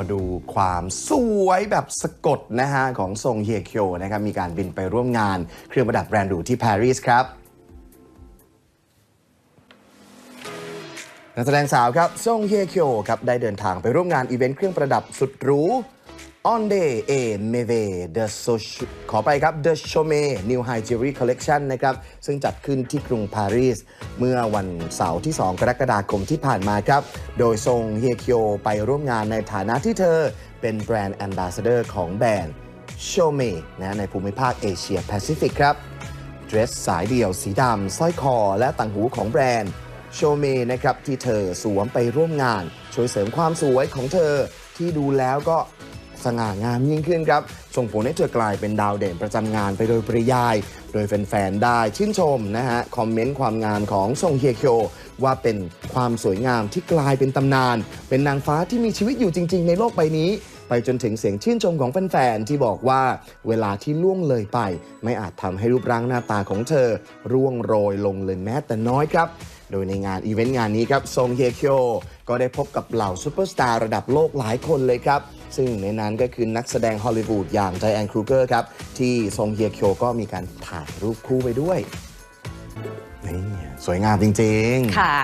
มาดูความสวยแบบสะกดนะฮะของทรงเฮียเคียวนะครับมีการบินไปร่วมงานเครื่องประดับแบรนด์หรูที่ปารีสครับนักแสดงสาวครับซงเฮเคียวครับได้เดินทางไปร่วมงานอีเวนต์เครื่องประดับสุดหรู On Day A m e v e The So ขอไปครับ The Chaume New High Jewelry Collection นะครับ ซึ่งจัดขึ้นที่กรุงปารีส เมื่อวันเสาร์ที่ 2 กรกฎาคมที่ผ่านมาครับ โดยทรงเฮเคียวไปร่วมงานในฐานะที่เธอเป็นแบรนด์แอมบาสเดอร์ของแบรนด์ Chaume นะในภูมิภาคเอเชียแปซิฟิกครับเดรสสายเดี่ยวสีดำสร้อยคอ และต่างหูของแบรนด์โชเมนะครับที่เธอสวมไปร่วมงาน ช่วยเสริมความสวยของเธอที่ดูแล้วก็ สง่างามยิ่งขึ้นครับส่งผลให้เธอกลายเป็นดาวเด่นประจำงานไปโดยปริยาย โดยแฟนๆได้ชื่นชมนะฮะคอมเมนต์ความงามของซงเฮียเคียวว่าเป็นความสวยงามที่กลายเป็นตำนาน เป็นนางฟ้าที่มีชีวิตอยู่จริง ๆ ในโลกใบนี้ ไปจนถึงเสียงชื่นชมของแฟนๆที่บอกว่าเวลาที่ล่วงเลยไป ไม่อาจทำให้รูปร่างหน้าตาของเธอ ร่วงโรยลงเลยแม้แต่น้อยครับโดยในงานอีเวนต์งานนี้ครับซงเฮเคียวก็ได้พบกับเหล่าซูเปอร์สตาร์ระดับโลกหลายคนเลยครับ ซึ่งในนั้นก็คือนักแสดงฮอลลีวูดอย่างไจแอนครูเกอร์ครับ ที่ซงเฮียเคียวก็มีการถ่ายรูปคู่ไปด้วยนี่สวยงามจริงๆ ค่ะ